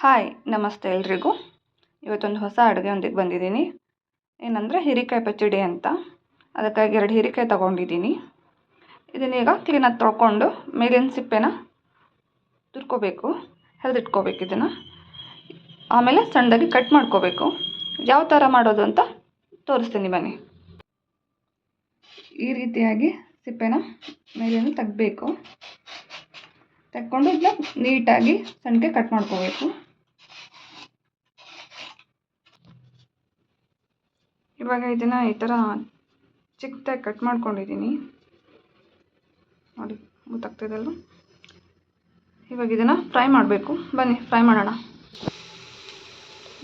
Hi ನಮಸ್ತೆ ಎಲ್ರಿಗೂ. ಇವತ್ತೊಂದು ಹೊಸ ಅಡುಗೆಯೊಂದಿಗೆ ಬಂದಿದ್ದೀನಿ. ಏನಂದರೆ ಹೀರಿಕಾಯಿ ಪಚ್ಚಡಿ ಅಂತ. ಅದಕ್ಕಾಗಿ ಎರಡು ಹೀರಿಕಾಯಿ ತೊಗೊಂಡಿದ್ದೀನಿ. ಇದನ್ನೀಗ ಕ್ಲೀನಾಗಿ ತೊಳ್ಕೊಂಡು ಮೇಲಿನ ಸಿಪ್ಪೆನ ತುರ್ಕೋಬೇಕು, ಹೆಲ್ದಿಟ್ಕೋಬೇಕು ಇದನ್ನು. ಆಮೇಲೆ ಸಣ್ಣದಾಗಿ ಕಟ್ ಮಾಡ್ಕೋಬೇಕು. ಯಾವ ಥರ ಮಾಡೋದು ಅಂತ ತೋರಿಸ್ತೀನಿ ಬನ್ನಿ. ಈ ರೀತಿಯಾಗಿ ಸಿಪ್ಪೆನ ಮೇಲಿನ ತೆಗಬೇಕು. ತೆಕ್ಕೊಂಡು ಇದನ್ನ ನೀಟಾಗಿ ಸಣ್ಣಗೆ ಕಟ್ ಮಾಡ್ಕೋಬೇಕು. ಇವಾಗ ಇದನ್ನು ಈ ಥರ ಚಿಕ್ಕದಾಗಿ ಕಟ್ ಮಾಡ್ಕೊಂಡಿದ್ದೀನಿ. ನೋಡಿ ಗೊತ್ತಾಗ್ತಿದೆಲ್ಲ ಇವಾಗ ಇದನ್ನು ಫ್ರೈ ಮಾಡಬೇಕು. ಬನ್ನಿ ಫ್ರೈ ಮಾಡೋಣ.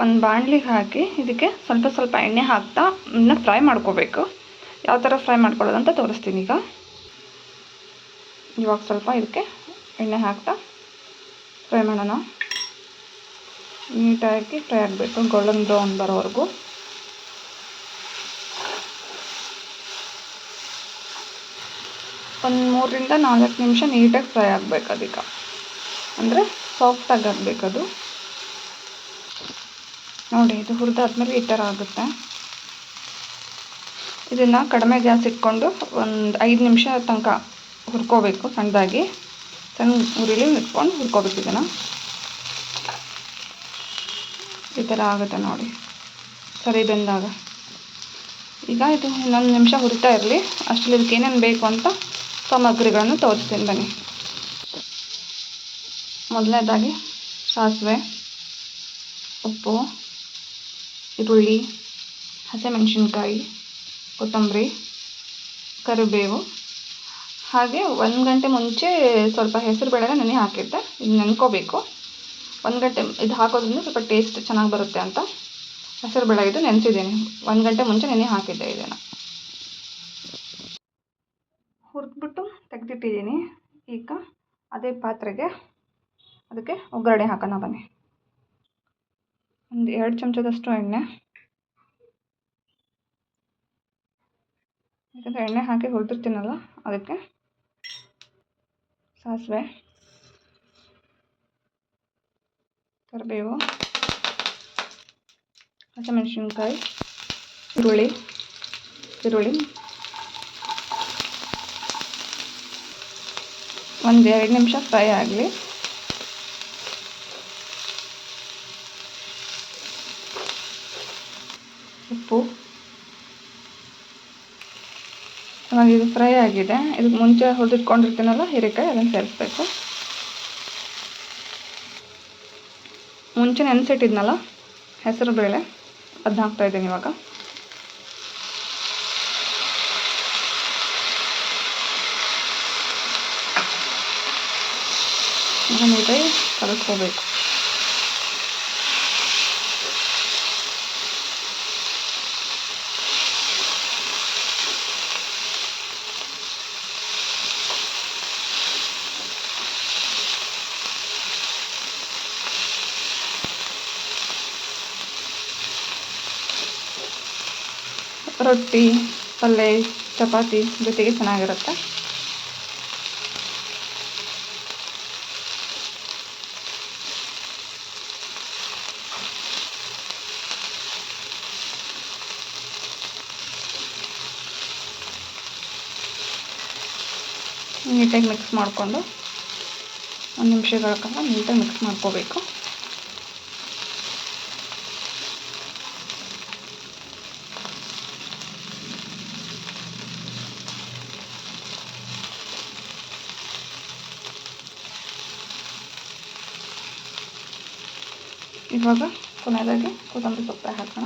ಒಂದು ಬಾಣಲಿಗೆ ಹಾಕಿ ಇದಕ್ಕೆ ಸ್ವಲ್ಪ ಸ್ವಲ್ಪ ಎಣ್ಣೆ ಹಾಕ್ತಾ ಇದನ್ನ ಫ್ರೈ ಮಾಡ್ಕೋಬೇಕು. ಯಾವ ಥರ ಫ್ರೈ ಮಾಡ್ಕೊಳ್ಳೋದು ಅಂತ ತೋರಿಸ್ತೀನಿ ಈಗ. ಇವಾಗ ಸ್ವಲ್ಪ ಇದಕ್ಕೆ ಎಣ್ಣೆ ಹಾಕ್ತಾ ಫ್ರೈ ಮಾಡೋಣ. ನೀಟಾಗಿ ಫ್ರೈ ಆಗಬೇಕು ಗೋಲ್ಡನ್ ಬ್ರೌನ್ ಬರೋವರೆಗೂ. ಒಂದು ಮೂರರಿಂದ ನಾಲ್ಕು ನಿಮಿಷ ನೀಟಾಗಿ ಫ್ರೈ ಆಗಬೇಕು ಅದಕ್ಕೆ ಅಂದರೆ ಸಾಫ್ಟಾಗಿ ಆಗಬೇಕದು ನೋಡಿ, ಇದು ಹುರಿದಾದ್ಮೇಲೆ ಈ ಥರ ಆಗುತ್ತೆ. ಇದನ್ನು ಕಡಿಮೆ ಗ್ಯಾಸ್ ಇಟ್ಕೊಂಡು ಒಂದು ಐದು ನಿಮಿಷ ತನಕ ಹುರ್ಕೋಬೇಕು ಸಣ್ಣದಾಗಿ. ಸಣ್ಣ ಉರಿಲಿ ಇಟ್ಕೊಂಡು ಹುರ್ಕೋಬೇಕು ಇದನ್ನು. ಈ ಥರ ಆಗುತ್ತೆ ನೋಡಿ. ಸರಿ ಬೆಂದಾಗ. ಈಗ ಇದು ಇನ್ನೊಂದು ನಿಮಿಷ ಹುರಿತಾ ಇರಲಿ. ಅಷ್ಟರಲ್ಲಿ ಇದಕ್ಕೆ ಏನೇನು ಬೇಕು ಅಂತ ಸಾಮಗ್ರಿಗಳನ್ನು ತೋರಿಸ್ತೀನಿ ಬನ್ನಿ. ಮೊದಲನೇದಾಗಿ ಸಾಸಿವೆ, ಉಪ್ಪು, ಈರುಳ್ಳಿ, ಹಸಿಮೆಣಸಿನ್ಕಾಯಿ, ಕೊತ್ತಂಬರಿ, ಕರಿಬೇವು. ಹಾಗೆ ಒಂದು ಗಂಟೆ ಮುಂಚೆ ಸ್ವಲ್ಪ ಹೆಸರು ಬೇಳೆನ ನೆನೆ ಹಾಕಿದ್ದೆ ಇದು ನೆನ್ಕೋಬೇಕು. ಒಂದು ಗಂಟೆ ಇದು ಹಾಕೋದ್ರಿಂದ ಸ್ವಲ್ಪ ಟೇಸ್ಟ್ ಚೆನ್ನಾಗಿ ಬರುತ್ತೆ ಅಂತ ಹೆಸರು ಬೇಳೆ ಇದು ನೆನೆಸಿದ್ದೀನಿ. ಒಂದು ಗಂಟೆ ಮುಂಚೆ ನೆನೆ ಹಾಕಿದ್ದೆ ಇದನ್ನು. ತೆಗೆದಿಟ್ಟಿದ್ದೀನಿ ಈಗ ಅದೇ ಪಾತ್ರೆಗೆ ಅದಕ್ಕೆ ಒಗ್ಗರಣೆ ಹಾಕೋಣ ಬನ್ನಿ. ಒಂದು ಎರಡು ಚಮಚದಷ್ಟು ಎಣ್ಣೆ. ಯಾಕಂದರೆ ಎಣ್ಣೆ ಹಾಕಿ ಹುರಿದಿರ್ತೀನಲ್ಲ, ಅದಕ್ಕೆ ಸಾಸಿವೆ, ಕರಿಬೇವು, ಹಸಿಮೆಣಸಿನ್ಕಾಯಿ, ಈರುಳ್ಳಿ ಈರುಳ್ಳಿ. ಒಂದು ಎರಡು ನಿಮಿಷ ಫ್ರೈ ಆಗಲಿ. ಉಪ್ಪು. ಚೆನ್ನಾಗಿ ಇದು ಫ್ರೈ ಆಗಿದೆ. ಇದಕ್ಕೆ ಮುಂಚೆ ಹುರಿದಿಟ್ಕೊಂಡಿರ್ತೀನಲ್ಲ ಹೀರೆಕಾಯಿ ಅದನ್ನು ಸೇರಿಸ್ಬೇಕು. ಮುಂಚೆ ನೆನೆಸಿಟ್ಟಿದ್ನಲ್ಲ, ಹೆಸರು ಬೇಳೆ. ಅದನ್ನ ಹಾಕ್ತಾ ಇದ್ದೀನಿ ಇವಾಗ ನೀಟಾಗಿ ಕಲಿಸ್ಕೋಬೇಕು ರೊಟ್ಟಿ ಪಲ್ಯ ಚಪಾತಿ ಜೊತೆಗೆ ಚೆನ್ನಾಗಿರುತ್ತೆ. ನೀಟಾಗಿ ಮಿಕ್ಸ್ ಮಾಡಿಕೊಂಡು ಒಂದು ನಿಮಿಷಗಳ ಕಾಲ ನೀಟಾಗಿ ಮಿಕ್ಸ್ ಮಾಡ್ಕೋಬೇಕು. ಇವಾಗ ಕೊನೆಯದಾಗಿ ಕೊತ್ತಂಬರಿ ಸೊಪ್ಪು ಹಾಕೋಣ.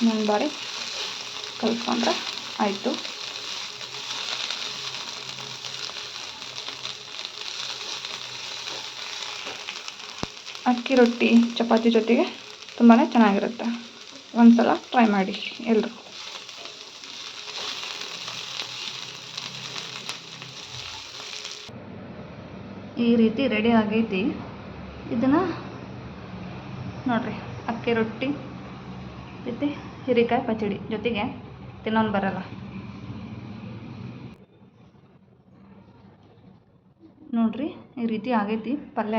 ಇನ್ನೊಂದು ಬಾರಿ ಕಲಿಸ್ಕೊಂಡ್ರೆ ಆಯಿತು. ಅಕ್ಕಿ ರೊಟ್ಟಿ ಚಪಾತಿ ಜೊತೆಗೆ ತುಂಬಾ ಚೆನ್ನಾಗಿರುತ್ತೆ. ಒಂದು ಸಲ ಟ್ರೈ ಮಾಡಿ ಎಲ್ಲರೂ ಈ ರೀತಿ ರೆಡಿ ಆಗೈತಿ. ಇದನ್ನು ನೋಡಿರಿ, ಅಕ್ಕಿ ರೊಟ್ಟಿ. ಜೊತೆ ಹೀರೆಕಾಯಿ ಪಚಡಿ ಜೊತೆಗೆ ತಿನ್ನೋನ್ ಬರಲ್ಲ. ನೋಡ್ರಿ ಈ ರೀತಿ ಆಗೈತಿ ಪಲ್ಯ.